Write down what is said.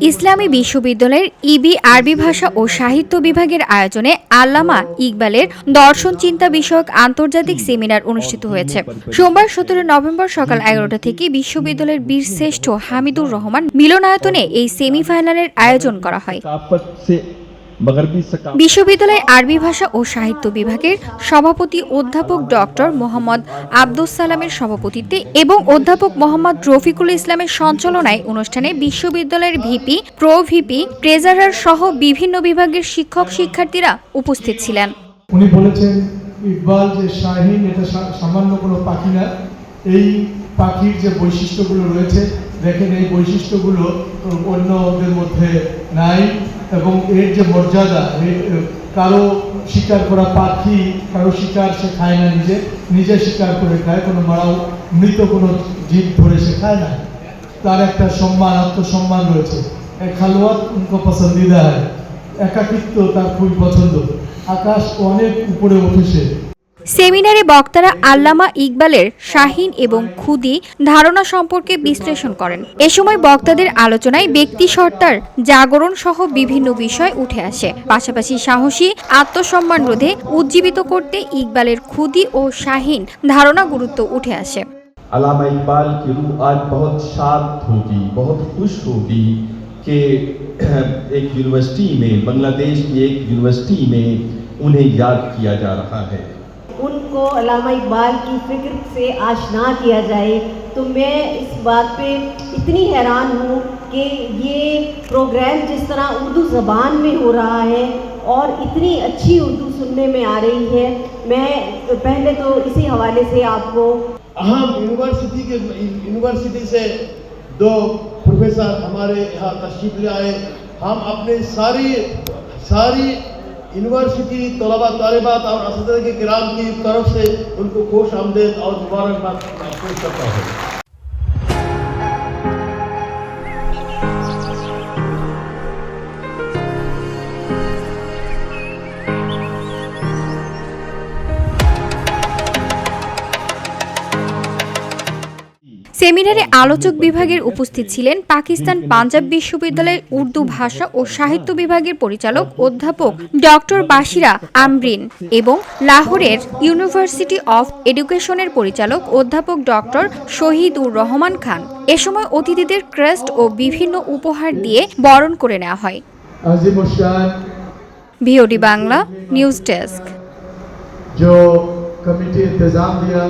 ইসলামী বিশ্ববিদ্যালয়ের ইবি আরবি ভাষা ও সাহিত্য বিভাগের আয়োজনে আল্লামা ইকবালের দর্শন চিন্তা বিষয়ক আন্তর্জাতিক সেমিনার অনুষ্ঠিত হয়েছে। সোমবার সতেরো নভেম্বর সকাল এগারোটা থেকে বিশ্ববিদ্যালয়ের বীরশ্রেষ্ঠ হামিদুর রহমান মিলনায়তনে এই সেমিফাইনালের আয়োজন করা হয়। বিশ্ববিদ্যালয় আরবি ভাষা ও সাহিত্য বিভাগের সভাপতি অধ্যাপক ডক্টর মোহাম্মদ আব্দুস সালামের সভাপতিত্বে এবং অধ্যাপক মোহাম্মদ রফিকুল ইসলামের সঞ্চালনায় অনুষ্ঠানে বিশ্ববিদ্যালয়ের ভিপি প্রো ভিপি ট্রেজারার সহ বিভিন্ন বিভাগের শিক্ষক শিক্ষার্থীরা উপস্থিত ছিলেন। উনি বলেছেন ইকবাল যে শাহিন এটা সামান্য কোনো পাখি না। এই পাখির যে বৈশিষ্ট্যগুলো রয়েছে দেখেন এই বৈশিষ্ট্যগুলো অন্যদের মধ্যে নাই। এবং এর যে মর্যাদা কারও শিকার করা পাখি, কারও শিকার সে খায় না নিজে নিজে শিকার করে খায়, কোনো মারাও, মৃত কোনো জীব ধরে সে খায় না। তার একটা সম্মান, আত্মসম্মান রয়েছে। এক খালোয়াত উনকো পছন্দিদা হয়। একাকিত্ব তার খুবই পছন্দ। আকাশ অনেক উপরে উঠেছে সেমিনারে বক্তারা আল্লামা ইকবালের শাহিন এবং খুদি ধারণা সম্পর্কে বিশ্লেষণ করেন এ সময় বক্তাদের আলোচনায় ব্যক্তি সত্তার জাগরণ সহ বিভিন্ন বিষয় উঠে আসে পাশাপাশি সাহসী আত্মসম্মান রোধে উজ্জীবিত করতে ইকবালের খুদি ও শাহিন ধারণা গুরুত্ব উঠে আসে अलामा इकबाल की रूह आज बहुत शाद होगी बहुत खुश होगी कि एक यूनिवर्सिटी में बांग्लादेश की एक यूनिवर्सिटी में उन्हें याद किया जा रहा है उनको अलामा इकबाल की फ़िक्र से आशना किया जाए तो मैं इस बात पे इतनी हैरान हूँ कि ये प्रोग्राम जिस तरह उर्दू ज़बान में हो रहा है और इतनी अच्छी उर्दू सुनने में आ रही है, मैं पहले तो इसी हवाले से आपको हम यूनिवर्सिटी के यूनिवर्सिटी से दो प्रोफेसर हमारे यहाँ तशरीफ़ ले आए। हम अपने सारी सारी यूनिवर्सिटी तलबा तालिबात और असद के किराम की तरफ से उनको खुश आमदेद और मुबारकबाद पेश करता हूँ সেমিনারে আলোচক বিভাগের উপস্থিত ছিলেন পাকিস্তান পাঞ্জাব বিশ্ববিদ্যালয়ের উর্দু ভাষা ও সাহিত্য বিভাগের পরিচালক অধ্যাপক ডক্টর বাশিরা আমরিন এবং লাহোরের ইউনিভার্সিটি অফ এডুকেশনের পরিচালক অধ্যাপক ডক্টর শহীদুর রহমান খান এ সময় অতিথিদের ক্রেস্ট ও বিভিন্ন উপহার দিয়ে বরণ করে নেওয়া হয় Azim Shan VOD Bangla news desk जो कमेटी इंतज़ाम दिया